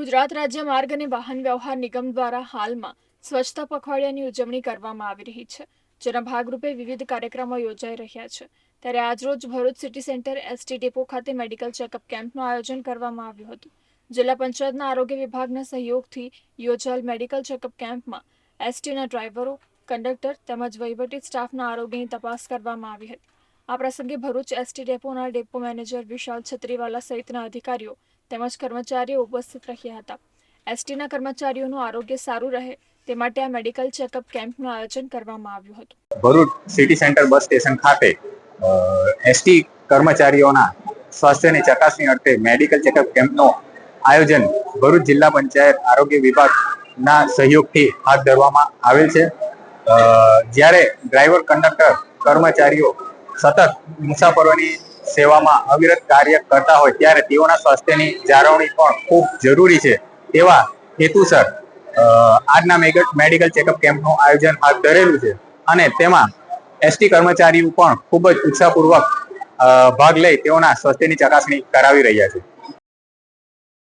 ગુજરાત રાજ્ય માર્ગ અને વાહન વ્યવહાર નિગમ દ્વારા હાલમાં સ્વચ્છતા પખવાડિયાની ઉજવણી કરવામાં આવી રહી છે, જેના ભાગરૂપે વિવિધ કાર્યક્રમો યોજાઈ રહ્યા છે. ત્યારે આજરોજ Bharuch city centre ST depot ખાતે મેડિકલ ચેકઅપ કેમ્પનું આયોજન કરવામાં આવ્યું હતું. જિલ્લા પંચાયતના આરોગ્ય વિભાગના સહયોગથી યોજાયેલ મેડિકલ ચેકઅપ કેમ્પમાં એસટીના ડ્રાઈવરો, કંડક્ટર તેમજ વહીવટી સ્ટાફના આરોગ્યની તપાસ કરવામાં આવી હતી. આ પ્રસંગે ભરૂચ એસટી ડેપોના ડેપો મેનેજર વિશાલ છત્રીવાલા સહિતના અધિકારીઓ તેમજ કર્મચારીઓ ઉપસ્થિત રહ્યા હતા. એસટીના કર્મચારીઓનું આરોગ્ય સારું રહે તે માટે આ મેડિકલ ચેકઅપ કેમ્પનું આયોજન કરવામાં આવ્યું હતું. Bharuch city centre bus station ખાતે એસટી કર્મચારીઓના સ્વાસ્થ્યની ચકાસણી અર્થે મેડિકલ ચેકઅપ કેમ્પનું આયોજન ભરૂચ જિલ્લા પંચાયત આરોગ્ય વિભાગના સહયોગથી હાથ ધરવામાં આવેલ છે. જ્યારે ડ્રાઈવર કંડક્ટર કર્મચારીઓ સતત મુસાફરોની સેવામાં અવિરત કાર્ય કરતા હોય ત્યારે તેઓના સ્વાસ્થ્યની જાળવણી પણ ખૂબ જરૂરી છે. તેવા હેતુસર આજના મેડિકલ ચેકઅપ કેમ્પનું આયોજન હાથ ધરેલું છે અને તેમાં એસટી કર્મચારીઓ પણ ખૂબ જ ઉત્સાહપૂર્વક ભાગ લઈ તેઓના સ્વાસ્થ્યની ચકાસણી કરાવી રહ્યા છે.